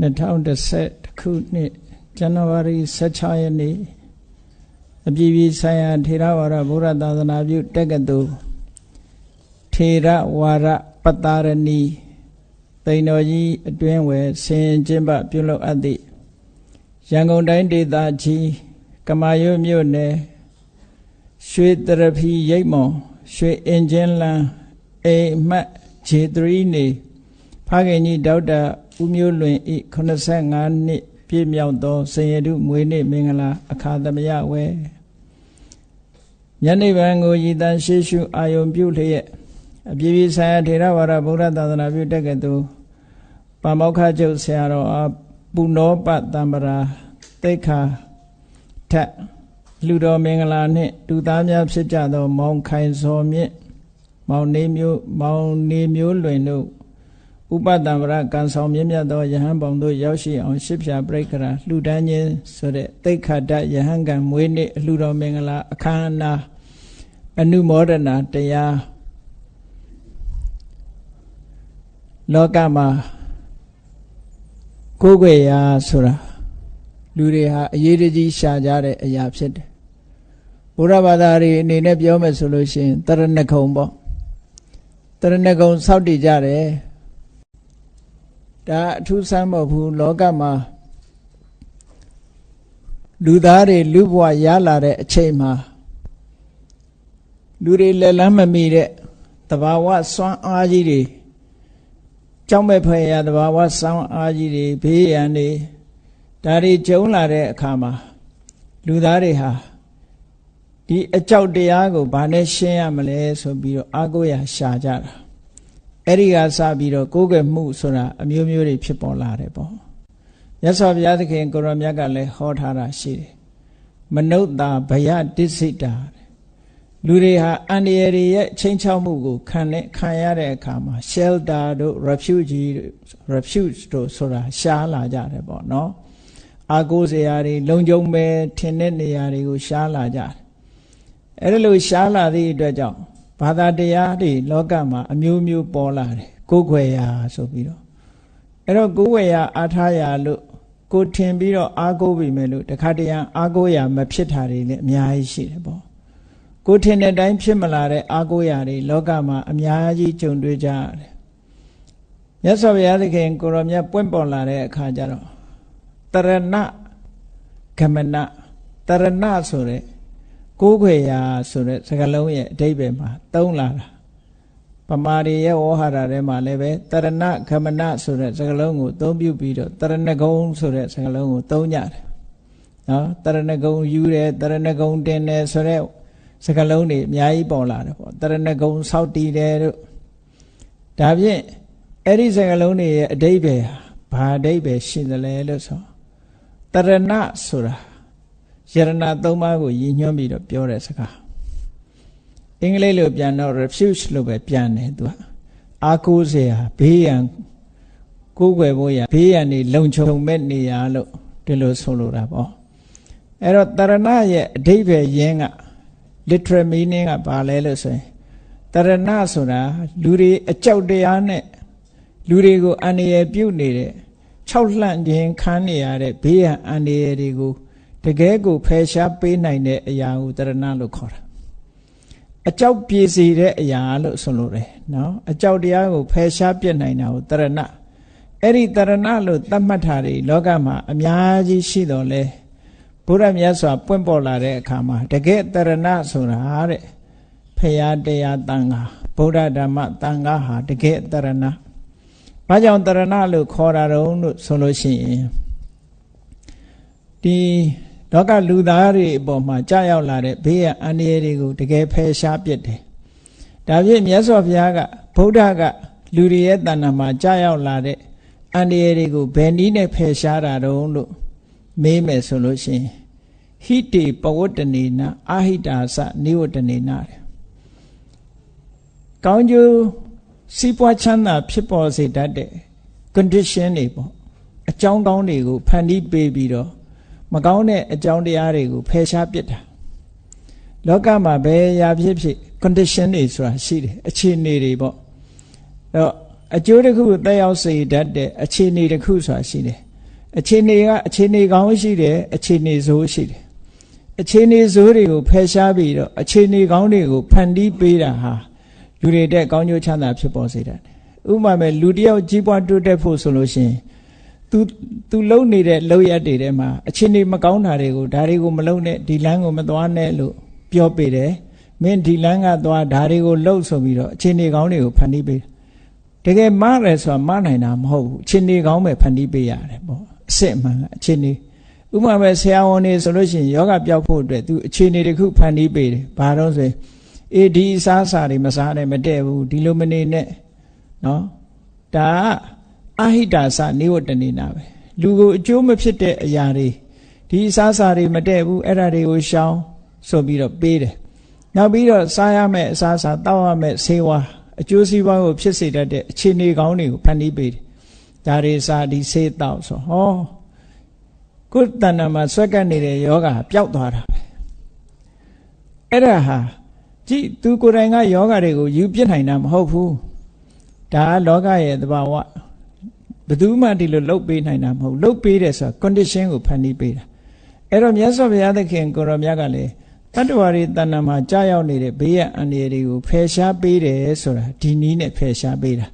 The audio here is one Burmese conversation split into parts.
2010ခုနှစ်ဇန်နဝါရီ16ရက်နေ့အပြည်ပြည်ဆိုင်ရာထေရဝါဒဗုဒ္ဓသာသနာပြုတက္ကသိုလ်ထေရဝါဒပတ္တာရဏီတိန်တော်ကြီးအတွင်းဝယ်ဆင်ကျင်းပပြုလုပ်အပ်သည့်ရန်ကုန်တိုင်းဒေသကြီးကမာရွတ်မြို့နယ်ရွှေတရဖီရိပ်မော်ရွှေအင်ဂျင်လန်အိမ်မှတ် J3 နေဖခင်ကြီးဒေါက်တာ ဦးမျိုးလွင်ဤ85နှစ်ပြည့်မြောက်သောစင်ရတုမွေးနေ့မင်္ဂလာအခါသမယဝဲညနေပိုင်းကိုရည်တန်ရှေးရှုအာယုံပြုလျက်အပြည်ပြည်ဆိုင်ရာထေရဝါဒဗုဒ္ဓသာသနာပြုတက္ကသိုလ်ပမောက္ခကျုပ်ဆရာတော်အပုနောပတံပရာတိတ်ခါထက်လူတော်မင်္ဂလာနှင့်တူသားများဖြစ်ကြသော မောင်ခိုင်စောမြင့်မောင်နေမျိုးမောင်နေမျိုးလွင်တို့ ဥပတံပရကံဆောင်မြင့်မြတ်သောယဟန်ပေါင်းတို့ရောက်ရှိအောင်ရှစ်ဖြာပြိက္ခရာလှူဒန်းခြင်းဆိုတဲ့တိတ်ခတ်တယဟန်ကံမွေးနေ့အလှူတော်မင်္ဂလာအခမ်းအနားအနုမောဒနာတရားလောကမှာကိုယ်ွယ်ရာဆိုတာလူတွေဟာအရေးတကြီးရှာကြတဲ့အရာဖြစ်တယ်ဘုရားဘာသာတွေအနေနဲ့ပြောမယ်ဆိုလို့ရှိရင်တရဏဂုံပေါ့တရဏဂုံစောက်တည်ကြတယ် ဒါအထူးဆန်းမဟုတ်ဘူးလောကမှာလူသားတွေလူဘဝရလာတဲ့အချိန်မှာလူတွေလက်လန်းမမီတဲ့တဘာဝစွမ်းအားကြီးတွေကြောက်မဲ့ဖွယ်ရတဘာဝစွမ်းအားကြီးတွေဘေးရန်တွေဒါတွေကျုံလာတဲ့အခါမှာလူသားတွေဟာဒီအကြောက်တရားကိုဘာနဲ့ရှင်းရမလဲဆိုပြီးတော့အာကိုရာရှာကြတာ အဲ့ဒီကစပြီးတော့ကိုယ်ကမှုဆိုတာအမျိုးမျိုးတွေဖြစ်ပေါ်လာတယ်ပေါ့မြတ်စွာဘုရားသခင်ကိုရောမြတ်ကလည်းဟောထားတာရှိတယ်မနုဿာဗယတစ္ဆိတာလူတွေဟာအန္တရာယ်တွေရဲ့ချိန်ချောက်မှုကိုခံနဲ့ခံရတဲ့အခါမှာ shelter တို့ refugee refuge တို့ဆိုတာရှားလာကြတယ်ပေါ့နော်အာကိုးစရာတွေလုံခြုံပဲထင်တဲ့နေရာတွေကိုရှားလာကြတယ်အဲ့ဒါလို့ရှားလာသည့်အတွက်ကြောင့် ဘာသာတရားတွေလောကမှာအမျိုးမျိုးပေါ်လာတယ်ကိုယ်ွယ်ရာဆိုပြီးတော့အဲ့တော့ကိုယ်ွယ်ရာအားထားရာလို့ကိုထင်ပြီးတော့အားကိုးပြီမဲ့လို့တခါတရံအားကိုးရာမဖြစ်တာတွေလည်းအများကြီးရှိတယ်ပေါ့ကိုထင်တဲ့အတိုင်းဖြစ်မလာတဲ့အားကိုးရာတွေလောကမှာအများကြီးကြုံတွေ့ကြရတယ်မြတ်စွာဘုရားသခင်ကိုရောမြတ်ပွင့်ပေါ်လာတဲ့အခါကျတော့တရဏဂမနတရဏဆိုတဲ့ ကိုးခွေရာဆိုတဲ့စကားလုံးရဲ့အဓိပ္ပာယ်မှာသုံးလာတာပမာရီရဲ့ဝေါ်ဟာရထဲမှာလည်းပဲတရဏခမနဆိုတဲ့စကားလုံးကိုသုံးပြုပြီးတော့တရဏဂုံဆိုတဲ့စကားလုံးကိုသုံးကြတယ်နော်တရဏဂုံယူတယ်တရဏဂုံတင်တယ်ဆိုတဲ့စကားလုံးတွေအများကြီးပေါ်လာတယ်ပေါ့တရဏဂုံစောက်တည်တယ်တို့ဒါဖြင့်အဲ့ဒီစကားလုံးတွေရဲ့အဓိပ္ပာယ်ဘာအဓိပ္ပာယ်ရှိသလဲလို့ဆိုတရဏဆိုတာ ယရဏသုံးပါးကိုရည်ညွှန်းပြီးတော့ပြောတဲ့စကားအင်္ဂလိပ်လိုပြန်တော့ refuge လို့ပဲပြန်တယ်သူကအာကိုးစရာဘေးရန်ကိုးကွယ်ဖို့ရဘေးရန်နေလုံခြုံမဲ့နေရလို့ဒီလိုဆိုလိုတာပေါ့အဲ့တော့တရဏရဲ့အဓိပ္ပာယ်ရင်းက literal meaning ကဘာလဲလို့ဆိုရင်တရဏဆိုတာလူတွေအကြောက်တရားနဲ့လူတွေကိုအန္တရာယ်ပြုတ်နေတဲ့၆လှန့်ခြင်းခန်းနေရတဲ့ဘေးရန်အန္တရာယ်တွေကို တကယ်ကိုဖယ်ရှားပေးနိုင်တဲ့အရာကိုတရဏလို့ခေါ်တာအကြောက်ပြေစီတဲ့အရာလို့ဆိုလိုတယ်နော်အကြောက်တရားကိုဖယ်ရှားပြစ်နိုင်တာကိုတရဏအဲ့ဒီတရဏလို့သတ်မှတ်တာတွေလောကမှာအများကြီးရှိတော်လဲဘုရားမြတ်စွာပွင့်ပေါ်လာတဲ့အခါမှာတကယ်တရဏဆိုတာတဲ့ဖရာတရားတန်ခါဗုဒ္ဓဓမ္မတန်ခါဟာတကယ်တရဏဘာကြောင့်တရဏလို့ခေါ်တာတုံးလို့ဆိုလို့ရှိရင်ဒီ လောကလူသားတွေအပေါ်မှာကြာရောက်လာတဲ့ဘေးရန်အန္တရာယ်တွေကိုတကယ်ဖယ်ရှားပစ်တယ်။ဒါဖြင့်မြတ်စွာဘုရားကဗုဒ္ဓကလူတွေရဲ့တဏ္ဍာမှာကြာရောက်လာတဲ့အန္တရာယ်တွေကိုဘယ်နည်းနဲ့ဖယ်ရှားတာတုံးလို့မေးမယ်ဆိုလို့ရှိရင်ဟိတေပဝတ္တနေနအာဟိတာသနိဝတ္တနေနတဲ့ကောင်းကျိုးစီးပွားချမ်းသာဖြစ်ပေါ်စေတတ်တဲ့ condition တွေပေါ့အကြောင်းကောင်းတွေကိုဖန်တီးပေးပြီးတော့ မကောင်းတဲ့အကြောင်းတရားတွေကိုဖယ်ရှားပစ်တာလောကမှာဘယ်ရာဖြစ်ဖြစ် condition တွေဆိုတာရှိတယ်အခြေအနေတွေပေါ့အဲ့တော့အကျိုးတစ်ခုတက်ရောက်စေတတ်တဲ့အခြေအနေတစ်ခုဆိုတာရှိတယ်အခြေအနေကအခြေအနေကောင်းရှိတယ်အခြေအနေဆိုးရှိတယ်အခြေအနေဆိုးတွေကိုဖယ်ရှားပြီးတော့အခြေအနေကောင်းတွေကိုဖန်တီးပေးတာဟာလူတွေတဲ့ကောင်းကျိုးချမ်းသာဖြစ်ပေါ်စေတယ်ဥပမာမဲ့လူတယောက်ကြီးပွားတိုးတက်ဖို့ဆိုလို့ရှိရင် သူသူလုံနေတဲ့လုံရက်တွေထဲမှာအချင်းတွေမကောင်းတာတွေကိုဒါတွေကိုမလုံနဲ့ဒီလမ်းကိုမသွားနဲ့လို့ပြောပေးတယ်မင်းဒီလမ်းကသွားဒါတွေကိုလှုပ်ဆိုပြီးတော့အချင်းတွေကောင်းတွေကိုဖန်တီးပေးတကယ်မရဲဆိုတာမနိုင်တာမဟုတ်ဘူးအချင်းတွေကောင်းပဲဖန်တီးပေးရတယ်ပေါ့အစ်စ်မှန်ကအချင်းတွေဥပမာပဲဆရာဝန်တွေဆိုလို့ရှိရင်ယောဂပြောက်ဖို့အတွက်သူအခြေအနေတစ်ခုဖန်တီးပေးတယ်ဘာလို့ဆိုရင်အေးဒီအစားအစာတွေမစားနဲ့မတည့်ဘူးဒီလိုမနေနဲ့နော်ဒါက အဟိတာစနိဝတ္တနေနာပဲလူကိုအကျိုးမဖြစ်တဲ့အရာတွေဒီအစားအစာတွေမတည့်ဘူးအဲ့ဒါတွေကိုရှောင်ဆိုပြီးတော့ပေးတယ်နောက်ပြီးတော့စားရမယ့်အစားအစာတောက်ရမယ့်ဆေးဝါးအကျိုးစီးပွားကိုဖြစ်စေတတ်တဲ့အခြေအနေကောင်းတွေကိုဖန်တီးပေးတယ်ဒါတွေစားဒီဆေးတောက်ဆိုဟောကိုယ်တဏ္ဍာမှာဆွဲကပ်နေတဲ့ယောဂပျောက်သွားတာပဲအဲ့ဒါဟာကြည့်သူကိုယ်တိုင်ကယောဂတွေကိုယူပြစ်နိုင်တာမဟုတ်ဘူးဒါကလောကရဲ့သဘာဝ ဘယ်သူမှဒီလိုလှုပ်ပေးနိုင်တာမဟုတ်လှုပ်ပေးတယ်ဆိုတာ condition ကိုဖန်တီးပေးတာအဲ့တော့မြတ်စွာဘုရားသခင်ကိုရောမြတ်ကလည်းတတ္တဝါတွေတဏ္ဍာမှာကြာရောက်နေတဲ့ဘေးရအန္တရာယ်တွေကိုဖယ်ရှားပေးတယ်ဆိုတာဒီနည်းနဲ့ဖယ်ရှားပေးတာ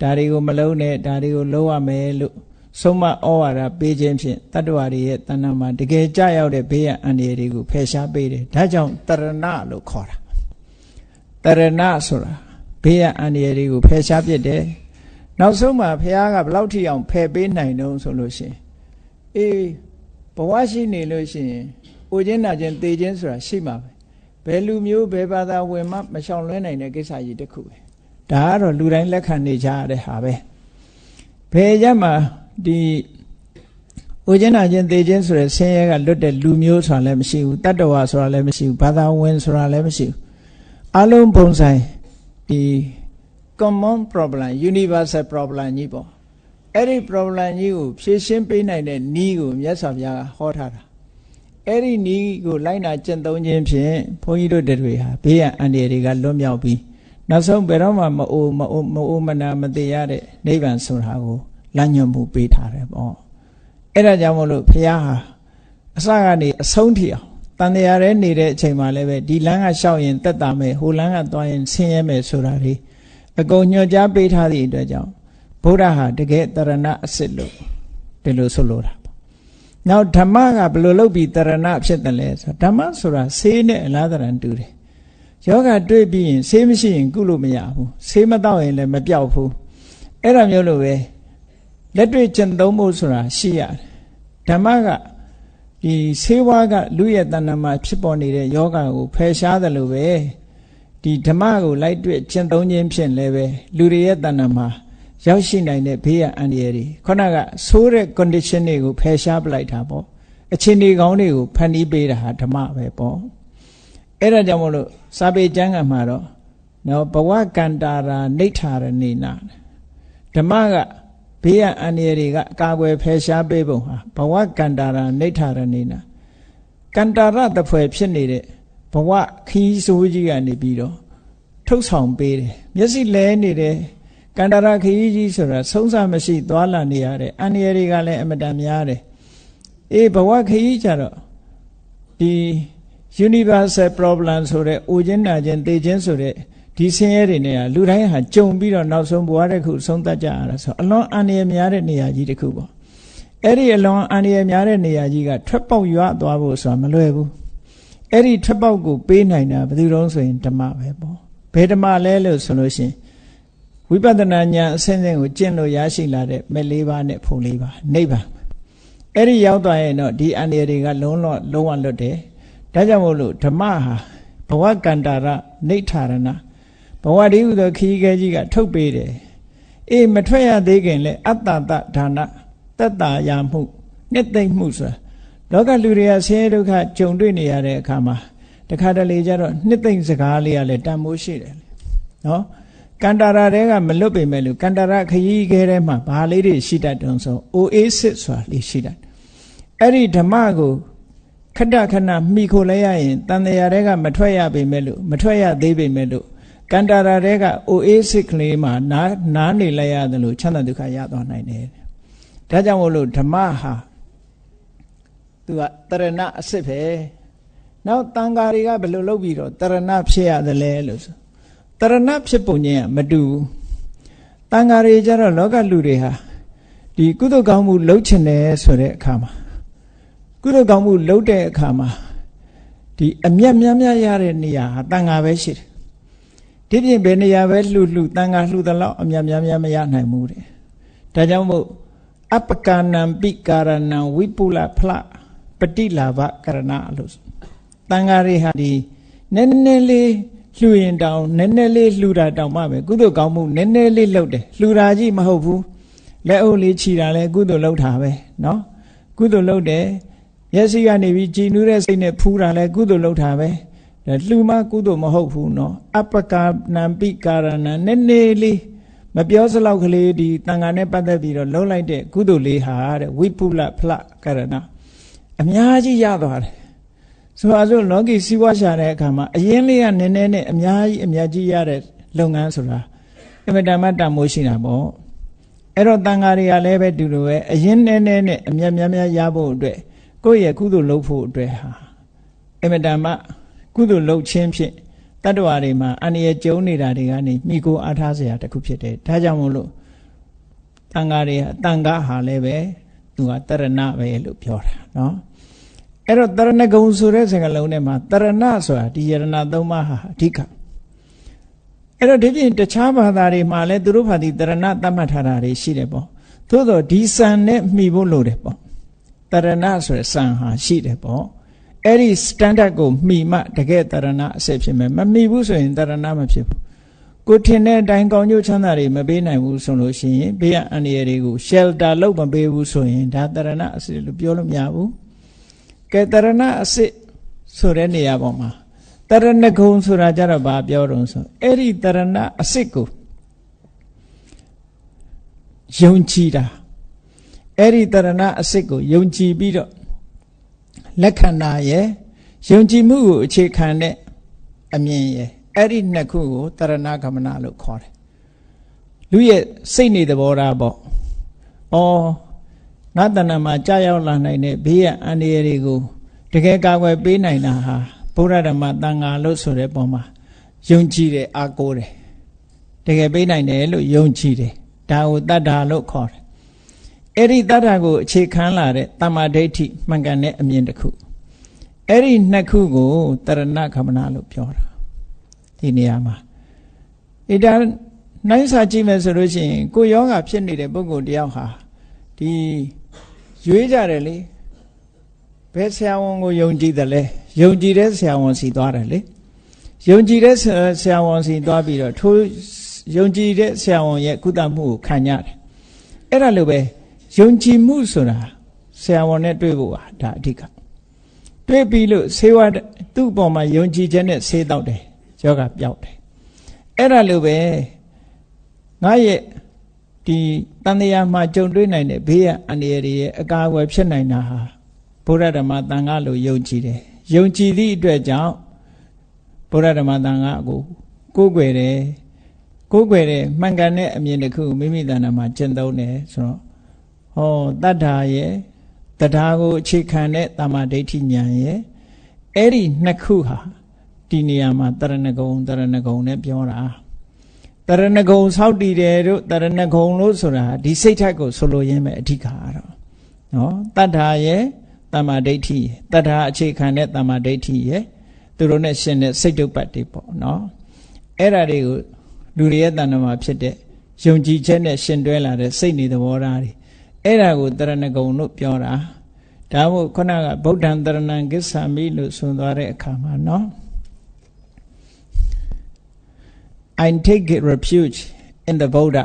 ဒါတွေကိုမလုံးနဲ့ဒါတွေကိုလုံးရမယ်လို့ဆုံးမဩဝါဒပေးခြင်းဖြင့်တတ္တဝါတွေရဲ့တဏ္ဍာမှာတကယ်ကြာရောက်တဲ့ဘေးရအန္တရာယ်တွေကိုဖယ်ရှားပေးတယ်ဒါကြောင့်တရဏလို့ခေါ်တာတရဏဆိုတာဘေးရအန္တရာယ်တွေကိုဖယ်ရှားပြစ်တယ် နောက်ဆုံးမှာဘုရားကဘလောက်ထိအောင်ဖယ်ပေးနိုင်တုံးဆိုလို့ရှိရင်အေးဘဝရှိနေလို့ရှိရင်အိုခြင်းနာခြင်းသေခြင်းဆိုတာရှိမှာပဲဘယ်လူမျိုးဘယ်ဘာသာဝင်မှမရှောင်လွှဲနိုင်တဲ့ကိစ္စကြီးတစ်ခုပဲဒါကတော့လူတိုင်းလက်ခံနေကြရတဲ့ဟာပဲဘယ်ရမှာဒီအိုခြင်းနာခြင်းသေခြင်းဆိုတဲ့ဆင်းရဲကလွတ်တဲ့လူမျိုးဆိုတာလည်းမရှိဘူးတတ္တဝါဆိုတာလည်းမရှိဘူးဘာသာဝင်ဆိုတာလည်းမရှိဘူးအလုံးပုံဆိုင်ဒီ common problem universal problem ကြီးပေါ့အဲ့ဒီ problem ကြီးကိုဖြေရှင်းပေးနိုင်တဲ့နည်းကိုမြတ်စွာဘုရားကဟောထားတာအဲ့ဒီနည်းကိုလိုက်နာကျင့်သုံးခြင်းဖြင့်ဘုန်းကြီးတို့တွေဟာဘေးရန်အန္တရာယ်တွေကလွတ်မြောက်ပြီးနောက်ဆုံးဘယ်တော့မှမအိုမအိုမအိုမနာမသေးရတဲ့နိဗ္ဗာန်ဆိုတာကိုလမ်းညွှန်မှုပေးထားတယ်ပေါ့အဲ့ဒါကြောင့်မို့လို့ဘုရားဟာအစကနေအဆုံးထိအောင်တန်တရားရဲနေတဲ့အချိန်မှာလည်းပဲဒီလမ်းကလျှောက်ရင်တက်တာမယ်ဟိုလမ်းကသွားရင်ဆင်းရဲမယ်ဆိုတာတွေ အကုန်ညွှန်ကြားပေးထားသည့်အတွက်ကြောင့်ဗုဒ္ဓဟာတကယ်တရဏအစစ်လို့ဒီလိုဆိုလိုတာပေါ့။နောက်ဓမ္မကဘယ်လိုလုပ်ပြီးတရဏဖြစ်တယ်လဲဆိုဓမ္မဆိုတာဆေးနဲ့အလားတရံတူတယ်။ယောဂတွေ့ပြီးရင်ဆေးမရှိရင်ကုလို့မရဘူး။ဆေးမတော့ရင်လည်းမပြောက်ဘူး။အဲ့ဒါမျိုးလိုပဲလက်တွေ့ကျင့်သုံးဖို့ဆိုတာရှိရတယ်။ဓမ္မကဒီဆေးဝါးကလူရဲ့တဏ္ဍာမှာဖြစ်ပေါ်နေတဲ့ယောဂကိုဖယ်ရှားတယ်လို့ပဲ။ ဒီဓမ္မကိုလိုက်တွေ့ကျင့်သုံးခြင်းဖြင့်လည်းပဲလူတွေရဲ့တဏ္ဍာမှာရောက်ရှိနိုင်တဲ့ဘေးရန်အန္တရာယ်တွေခုနကဆိုးတဲ့ condition တွေကိုဖယ်ရှားပလိုက်တာပေါ့အခြေအနေကောင်းတွေကိုဖန်တီးပေးတာဟာဓမ္မပဲပေါ့အဲ့ဒါကြောင့်မလို့စာပေကျမ်းဂန်မှာတော့နော်ဘဝကန္တာရာနေထာရနေနာဓမ္မကဘေးရန်အန္တရာယ်တွေကအကာအကွယ်ဖယ်ရှားပေးပုံဟာဘဝကန္တာရာနေထာရနေနာကန္တာရတဖွယ်ဖြစ်နေတဲ့ ဘဝခီးဆိုးကြီးကနေပြီးတော့ထုတ်ဆောင်ပေးတယ်မျက်စိလဲနေတယ်ကန္တရာခီးကြီးဆိုတာဆုံးစမရှိသွားလာနေရတဲ့အန္တရာယ်တွေကလည်းအမတန်များတယ်အေးဘဝခီးကြတော့ဒီ universal problem ဆိုတဲ့အိုခြင်းနာခြင်းသေခြင်းဆိုတဲ့ဒီဆင်းရဲတွေနဲ့လူတိုင်းဟာကြုံပြီးတော့နောက်ဆုံးဘဝတစ်ခုဆုံးသက်ကြရတာဆိုအလွန်အန္တရာယ်များတဲ့နေရာကြီးတစ်ခုပေါ့အဲ့ဒီအလွန်အန္တရာယ်များတဲ့နေရာကြီးကထွက်ပေါက်ရွသွားဖို့ဆိုတာမလွယ်ဘူး အဲ့ဒီထွက်ပေါက်ကိုပေးနိုင်တာဘယ်သူတုံးဆိုရင်ဓမ္မပဲပေါ့ဘယ်ဓမ္မလဲလို့ဆိုလို့ရှိရင်ဝိပဿနာဉာဏ်အဆင့်ဆင့်ကိုကျင့်လို့ရရှိလာတဲ့မဲ့လေးပါးနဲ့ဖုံလေးပါးနိဗ္ဗာန်အဲ့ဒီရောက်သွားရင်တော့ဒီအန္တရာယ်တွေကလုံးလုံးလုံးဝလွတ်တယ်ဒါကြောင့်မို့လို့ဓမ္မဟာဘဝကန္တာရနိဋ္ဌာရဏဘဝတည်းဟူသောခီးခဲကြီးကထုတ်ပေးတယ်အေးမထွက်ရသေးခင်လဲအတ္တတဒါနတက်တာရမှုနှစ်သိမ့်မှုဆိုတာ လောကလူတွေကဆင်းရဲဒုက္ခကြုံတွေ့နေရတဲ့အခါမှာတခါတလေကျတော့နှစ်သိမ့်စကားလေးကလည်းတန်မိုးရှိတယ်နော်ကန္တာရာတွေကမလွတ်ပေမဲ့လို့ကန္တာရခရီးခဲထဲမှာဘာလေးတွေရှိတတ်တုံဆို oasis ဆိုတာလေးရှိတတ်အဲ့ဒီဓမ္မကိုခဏခဏမိခိုလဲရရင်တန်တရားတွေကမထွက်ရပေမဲ့လို့မထွက်ရသေးပေမဲ့လို့ကန္တာရာတွေက oasis ကလေးမှာနားနားနေလိုက်ရတယ်လို့ချမ်းသာဒုက္ခရသွားနိုင်တယ်ဒါကြောင့်မို့လို့ဓမ္မဟာ သူကတရဏအစစ်ပဲနောက်တန်ဃာတွေကဘယ်လိုလုပ်ပြီးတော့တရဏဖြစ်ရသလဲလို့ဆိုတရဏဖြစ်ပုံချင်းကမတူဘူးတန်ဃာတွေကြတော့လောကလူတွေဟာဒီကုသိုလ်ကောင်းမှုလုပ်ချင်တယ်ဆိုတဲ့အခါမှာကုသိုလ်ကောင်းမှုလုပ်တဲ့အခါမှာဒီအမျက်များများရတဲ့နေရာဟာတန်ဃာပဲရှိတယ်ဒီပြင်ဘယ်နေရာပဲလှူလှူတန်ဃာလှူသလောက်အမျက်များများမရနိုင်ဘူးတဲ့ဒါကြောင့်မို့အပကနံပိကာရဏံဝိပုလဖလ ပတိလာဘကရဏလို့တန်ဃာတွေဟာဒီနည်းနည်းလေးလှူရင်တောင်နည်းနည်းလေးလှူတာတောင်မှပဲကုသိုလ်ကောင်းမှုနည်းနည်းလေးလုပ်တယ်လှူတာကြီးမဟုတ်ဘူးလက်အုပ်လေးခြီတာလဲကုသိုလ်လုပ်တာပဲเนาะကုသိုလ်လုပ်တယ်မျက်စိကနေပြီးကြည်နူးတဲ့စိတ်နဲ့ဖူးတာလဲကုသိုလ်လုပ်တာပဲဒါလှူမှကုသိုလ်မဟုတ်ဘူးเนาะအပကနံပိကာရဏံနည်းနည်းလေးမပြောစလောက်ကလေးဒီတန်ခါနဲ့ပတ်သက်ပြီးတော့လုံးလိုက်တဲ့ကုသိုလ်လေးဟာတဲ့ဝိပုလဖလကရဏ အများကြီးရသွားတယ်ဆိုပါစို့လောကီစီးပွားရှာတဲ့အခါမှာအရင်လေးကနည်းနည်းနဲ့အများကြီးအများကြီးရတဲ့လုပ်ငန်းဆိုတာအင်မတန်မှတန်မိုးရှိတာပေါ့အဲ့တော့တန်ဃာတွေကလည်းပဲတူလိုပဲအရင်နည်းနည်းနဲ့အများများများရဖို့အတွက်ကိုယ့်ရဲ့ကုသိုလ်လုပ်ဖို့အတွက်ဟာအင်မတန်မှကုသိုလ်လုပ်ခြင်းဖြင့်တတ္တဝါတွေမှာအန္တရာယ်ကြုံနေတာတွေကနေမိကိုအားထားစရာတစ်ခုဖြစ်တယ်ဒါကြောင့်မို့လို့တန်ဃာတွေတန်ဃာဟာလည်းပဲသူကတရဏပဲလို့ပြောတာเนาะ အဲ့တော့တရဏဂုံဆိုတဲ့စကားလုံးထဲမှာတရဏဆိုတာဒီယရဏသုံးပါးဟာအဓိကအဲ့တော့ဒီပြင်တခြားဘာသာတွေမှာလည်းသူတို့ဘာဒီတရဏသတ်မှတ်ထားတာတွေရှိတယ်ပေါ့သို့တော့ဒီစံနဲ့မှီဖို့လိုတယ်ပေါ့တရဏဆိုတဲ့စံဟာရှိတယ်ပေါ့အဲ့ဒီ standard ကိုမှီမှတကယ်တရဏအစစ်ဖြစ်မယ်မမှီဘူးဆိုရင်တရဏမဖြစ်ဘူးကိုထင်တဲ့အတိုင်းကောင်းကျိုးချမ်းသာတွေမပေးနိုင်ဘူးဆိုလို့ရှိရင်ဘေးကအန္တရာယ်တွေကို shelter လုပ်မပေးဘူးဆိုရင်ဒါတရဏအစစ်လို့ပြောလို့မရဘူး ကဲတရဏအစစ်ဆိုတဲ့နေရာပေါ်မှာတရဏဂုံဆိုတာကြတော့ဘာပြောတော့ဆိုအဲ့ဒီတရဏအစစ်ကိုယုံကြည်တာအဲ့ဒီတရဏအစစ်ကိုယုံကြည်ပြီးတော့လက်ခံတာရဲ့ယုံကြည်မှုကိုအခြေခံတဲ့အမြင်ရဲ့အဲ့ဒီနှစ်ခုကိုတရဏဂမနလို့ခေါ်တယ်လူရဲ့စိတ်နေသဘောထားပေါ့ဩ ငါတဏ္ဍမှာကြာရောက်လာနိုင်တဲ့ဘေးရန်အန္တရာယ်တွေကိုတကယ်ကာကွယ်ပေးနိုင်တာဟာဘုရားဓမ္မတန်ဃာလို့ဆိုတဲ့ပုံမှာယုံကြည်တယ်အားကိုးတယ်တကယ်ပေးနိုင်တယ်လို့ယုံကြည်တယ်ဒါကိုတတ္တာလို့ခေါ်တယ်အဲ့ဒီတတ္တာကိုအခြေခံလာတဲ့တမ္မာဒိဋ္ဌိမှန်ကန်တဲ့အမြင်တစ်ခုအဲ့ဒီနှစ်ခုကိုတရဏခမနာလို့ပြောတာဒီနေရာမှာဣဒါနိုင်စာကြည့်မယ်ဆိုလို့ရှိရင်ကိုယောဂဖြစ်နေတဲ့ပုဂ္ဂိုလ်တယောက်ဟာဒီ ရွေးကြတယ်လေဘယ်ဆရာဝန်ကိုယုံကြည်တယ်လဲယုံကြည်တဲ့ဆရာဝန်စီသွားတယ်လေယုံကြည်တဲ့ဆရာဝန်စီသွားပြီးတော့ထိုယုံကြည်တဲ့ဆရာဝန်ရဲ့ကုသမှုကိုခံရတယ်အဲ့ဒါလိုပဲယုံကြည်မှုဆိုတာဆရာဝန်နဲ့တွေ့ဖို့ပါဒါအဓိကတွေ့ပြီးလို့ဆေးဝါးသူ့အပေါ်မှာယုံကြည်ခြင်းနဲ့ဆေးတောက်တယ်ယောဂပျောက်တယ်အဲ့ဒါလိုပဲငါရဲ့ ဒီတန်တရားမှာကြုံတွေ့နိုင်တဲ့ဘေးရန်အန္တရာယ်တွေရဲ့အကာအကွယ်ဖြစ်နိုင်တာဟာဘုရားဓမ္မတန်ခါလို့ယုံကြည်တယ်ယုံကြည်သည့်အတွက်ကြောင့်ဘုရားဓမ္မတန်ခါကိုကိုးကွယ်တယ်ကိုးကွယ်တဲ့မှန်ကန်တဲ့အမြင်တစ်ခုမိမိတဏ္ဍာမှာကျင့်သုံးတယ်ဆိုတော့ဟောတတ္ထာရဲ့တရားကိုအခြေခံတဲ့တမာဒိဋ္ဌိဉာဏ်ရဲ့အဲ့ဒီနှစ်ခုဟာဒီနေရာမှာတရဏဂုံတရဏဂုံနဲ့ပြောတာ တရဏဂုံဆောက်တည်တယ်တို့တရဏဂုံလို့ဆိုတာဒီစိတ်ထက်ကိုဆိုလိုရင်းပဲအဓိကကတော့နော်တတ္ထာရဲ့တမ္မာဒိဋ္ဌိတတ္ထာအခြေခံတဲ့တမ္မာဒိဋ္ဌိရဲ့သူတို့နဲ့ရှင်တဲ့စိတ်တုပ်ပတ်တွေပေါ့နော်အဲ့ဒါတွေကိုလူတွေရဲ့တဏ္ဍမှာဖြစ်တဲ့ယုံကြည်ချက်နဲ့ရှင်တွဲလာတဲ့စိတ်နေသဘောထားတွေအဲ့ဒါကိုတရဏဂုံလို့ပြောတာဒါမို့ခုနကဗုဒ္ဓံတရဏံကိစ္ဆာမိလို့ဆိုသွားတဲ့အခါမှာနော် I take refuge in the Buddha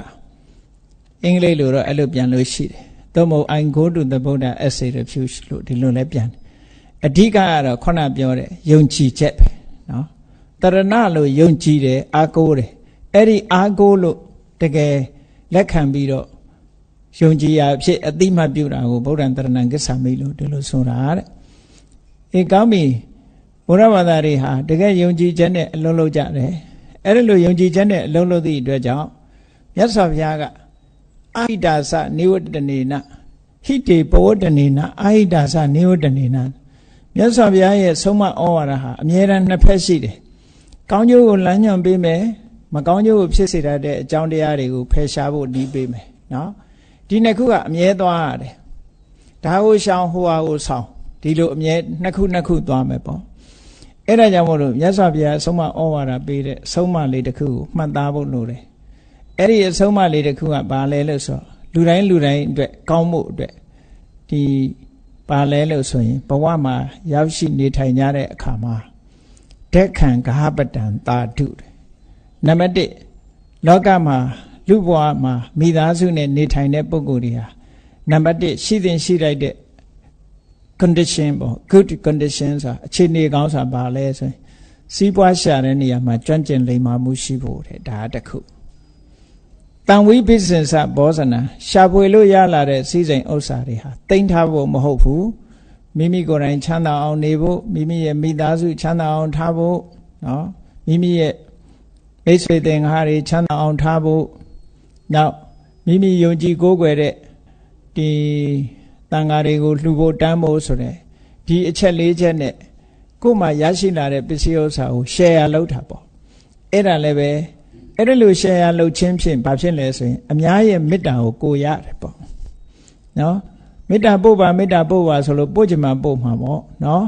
အင်္ဂလိပ်လိုတော့အဲ့လိုပြန်လို့ရှိတယ်သို့မဟုတ် I go to the Buddha as a refuge လို့ဒီလိုလဲပြန်အဓိကကတော့ခုနပြောတဲ့ယုံကြည်ချက်ပဲနော်တရဏလို့ယုံကြည်တယ်အာကိုးတယ်အဲ့ဒီအာကိုးလို့တကယ်လက်ခံပြီးတော့ယုံကြည်ရာဖြစ်အတိမတ်ပြုတာကိုဗုဒ္ဓံတရဏံကိစ္ဆာမိလို့ဒီလိုဆိုတာတဲ့အေကောင်းပြီဘုရားဘာသာတွေဟာတကယ်ယုံကြည်ချက်နဲ့အလုံးလုံးကြတယ် အဲ့ဒါလိုယုံကြည်ချက်နဲ့အလုံးလုံးသည့်အတွက်ကြောင့်မြတ်စွာဘုရားကအာဟိတာစနိဝတ္တနေနဟိတေပဝတ္တနေနာအာဟိတာသနေဝတ္တနေနာမြတ်စွာဘုရားရဲ့ဆုံးမဩဝါဒဟာအမြဲတမ်းနှစ်ဖက်ရှိတယ်ကောင်းကျိုးကိုလမ်းညွှန်ပေးမယ်မကောင်းကျိုးကိုဖြစ်စေတတ်တဲ့အကြောင်းတရားတွေကိုဖယ်ရှားဖို့နှီးပေးမယ်နော်ဒီနှစ်ခုကအမြဲသွားရတယ်ဒါကိုရှောင်ဟိုဟာကိုဆောင်ဒီလိုအမြဲနှစ်ခုနှစ်ခုသွားမယ်ပေါ့ အဲ့ဒါကြောင့်မို့လို့မြတ်စွာဘုရားဆုံးမဩဝါဒပေးတဲ့ဆုံးမလေးတစ်ခုကိုမှတ်သားဖို့လိုတယ်အဲ့ဒီအဆုံးမလေးတစ်ခုကဘာလဲလို့ဆိုလူတိုင်းလူတိုင်းအတွက်ကောင်းမှုအတွက်ဒီပါလဲလို့ဆိုရင်ဘဝမှာရောက်ရှိနေထိုင်ကြတဲ့အခါမှာဒက်ခံဂဟပတံတာဓုနံပါတ်1လောကမှာလူဘဝမှာမိသားစုနဲ့နေထိုင်တဲ့ပုဂ္ဂိုလ်တွေဟာနံပါတ်1ရှိသင်ရှိလိုက်တဲ့ condition ပေါ့ good condition ဆိုတာအခြေအနေကောင်းဆိုတာဘာလဲဆိုရင်စီးပွားရှာတဲ့နေရာမှာကျွမ်းကျင်လိမ္မာမှုရှိဖို့တဲ့ဒါတစ်ခုတန်ဝိပစ္စင်္စဘောဇနာရှာဖွေလို့ရလာတဲ့စည်းစိမ်ဥစ္စာတွေဟာတိမ့်ထားဖို့မဟုတ်ဘူးမိမိကိုယ်တိုင်ချမ်းသာအောင်နေဖို့မိမိရဲ့မိသားစုချမ်းသာအောင်ထားဖို့နော်မိမိရဲ့မိတ်ဆွေသင်္ကားတွေချမ်းသာအောင်ထားဖို့နောက်မိမိယုံကြည်ကိုးကွယ်တဲ့ဒီ တန်ဃာတွေကိုလှူဖို့တန်းဖို့ဆိုတဲ့ဒီအချက်လေးချက်နဲ့ကိုယ်မှရရှိလာတဲ့ပစ္စည်းဥစ္စာကို share လုပ်တာပေါ့အဲ့ဒါလည်းပဲအဲ့ဒါလို share လုပ်ခြင်းဖြင့်ဘာဖြစ်လဲဆိုရင်အများရဲ့မေတ္တာကိုကိုရတယ်ပေါ့နော်မေတ္တာပို့ပါမေတ္တာပို့ပါဆိုလို့ပို့ချင်မှပို့မှာပေါ့နော်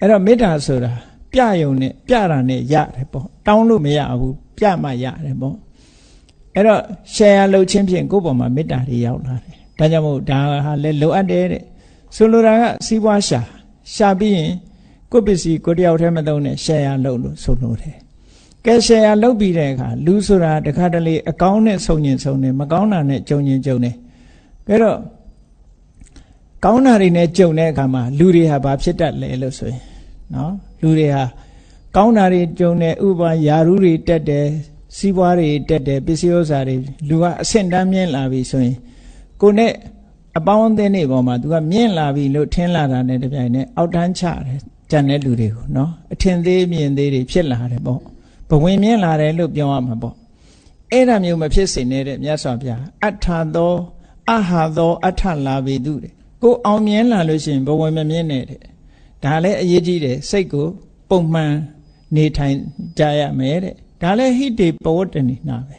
အဲ့တော့မေတ္တာဆိုတာပြယုံနဲ့ပြတာနဲ့ရတယ်ပေါ့တောင်းလို့မရဘူးပြမှရတယ်ပေါ့အဲ့တော့ share လုပ်ခြင်းဖြင့်ကိုယ့်ပေါ်မှာမေတ္တာတွေရောက်လာတယ် ဒါကြောင့်မို့ဒါဟာလည်းလိုအပ်တယ်တဲ့ဆိုလိုတာကစီးပွားရှာရှာပြီးရင်ကိုယ့်ပစ္စည်းကိုတယောက်တည်းမသုံးနဲ့ share လုပ်လို့ဆိုလိုတယ်ကဲ share လုပ်ပြီးတဲ့အခါလူဆိုတာတခါတလေအကောင်းနဲ့ဆုံညင်ဆုံနေမကောင်းတာနဲ့ကြုံညင်ကြုံနေဒါတော့ကောင်းတာတွေနဲ့ကြုံတဲ့အခါမှာလူတွေဟာဘာဖြစ်တတ်လဲလို့ဆိုရင်နော်လူတွေဟာကောင်းတာတွေကြုံတဲ့ဥပမာယာရုတွေတက်တယ်စီးပွားတွေတက်တယ်ပစ္စည်းဥစ္စာတွေလူကအဆင့်တန်းမြင့်လာပြီဆိုရင် ကိုနဲ့အပေါင်းအသင်းတွေပေါ်မှာ तू ကမြင့်လာပြီလို့ထင်လာတာနဲ့တပြိုင်နက်အောက်တန်းချတယ်ကြံတဲ့လူတွေကိုနော်အထင်သေးမြင်သေးတွေဖြစ်လာတယ်ပေါ့ဘဝင်မြင့်လာတယ်လို့ပြောရမှာပေါ့အဲ့ဒါမျိုးမဖြစ်စေနဲ့တဲ့မြတ်စွာဘုရားအထာသောအဟာသောအထလာပြီသူတဲ့ကိုအောင်မြင်လာလို့ရှိရင်ဘဝင်မမြင့်နဲ့တဲ့ဒါလည်းအရေးကြီးတယ်စိတ်ကိုပုံမှန်နေထိုင်ကြရမယ်တဲ့ဒါလည်းဟိတေပဝတ္တနိနာပဲ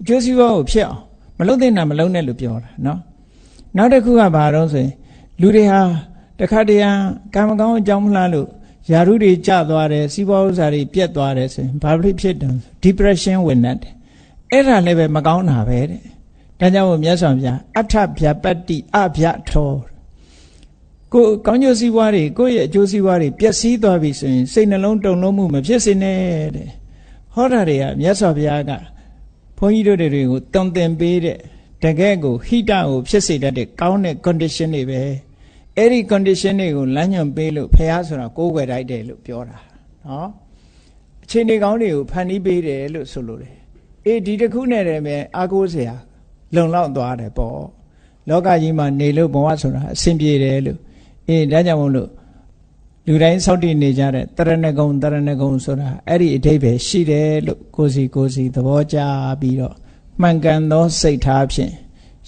အကျိုးစီးပွားကိုဖြစ်အောင် မလုံးတဲ့နာမလုံးနဲ့လို့ပြောတာနော်နောက်တစ်ခုကဘာတော့ဆိုရင်လူတွေဟာတခါတည်းကံမကောင်းအကြောင်းမလားလို့ယာရုတွေကျသွားတယ်စီးပွားဥစ္စာတွေပြတ်သွားတယ်ဆိုရင်ဘာဖြစ်ဖြစ်တယ် depression ဝင်တတ်တယ်အဲ့ဒါလည်းပဲမကောင်းတာပဲတဲ့ဒါကြောင့်မို့မြတ်စွာဘုရားအထဗျပတ္တိအဗျထောကိုကောင်းကျိုးစည်းပွားတွေကိုယ့်ရဲ့အကျိုးစည်းပွားတွေပျက်စီးသွားပြီဆိုရင်စိတ်နှလုံးတုန်လုံးမှုမဖြစ်စေနဲ့တဲ့ဟောတာတွေကမြတ်စွာဘုရားက ဘုန်းကြီးတို့တွေကိုတုံတင်ပေးတဲ့တကယ့်ကိုဟိတကိုဖြစ်စေတတ်တဲ့ကောင်းတဲ့ condition တွေပဲအဲ့ဒီ condition တွေကိုလမ်းညွှန်ပေးလို့ဖះဆိုတာကိုးကွယ်လိုက်တယ်လို့ပြောတာနော်အခြေအနေကောင်းတွေကိုဖန်တီးပေးတယ်လို့ဆိုလိုတယ်အေးဒီတစ်ခုနဲ့တည်းပဲအာကိုးစရာလုံလောက်သွားတယ်ပေါ့လောကကြီးမှာနေလို့ဘဝဆိုတာအဆင်ပြေတယ်လို့အေးဒါကြောင့်မို့လို့ လူတိုင်းစောင့်တည်နေကြတဲ့တရဏဂုံတရဏဂုံဆိုတာအဲ့ဒီအဓိပ္ပာယ်ရှိတယ်လို့ကိုစီကိုစီသဘောကျပြီးတော့မှန်ကန်သောစိတ်ထားဖြင့်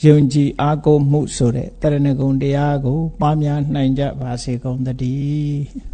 ယုံကြည်အားကိုးမှုဆိုတဲ့တရဏဂုံတရားကိုပွားများနိုင်ကြပါစေကုန်သတည်း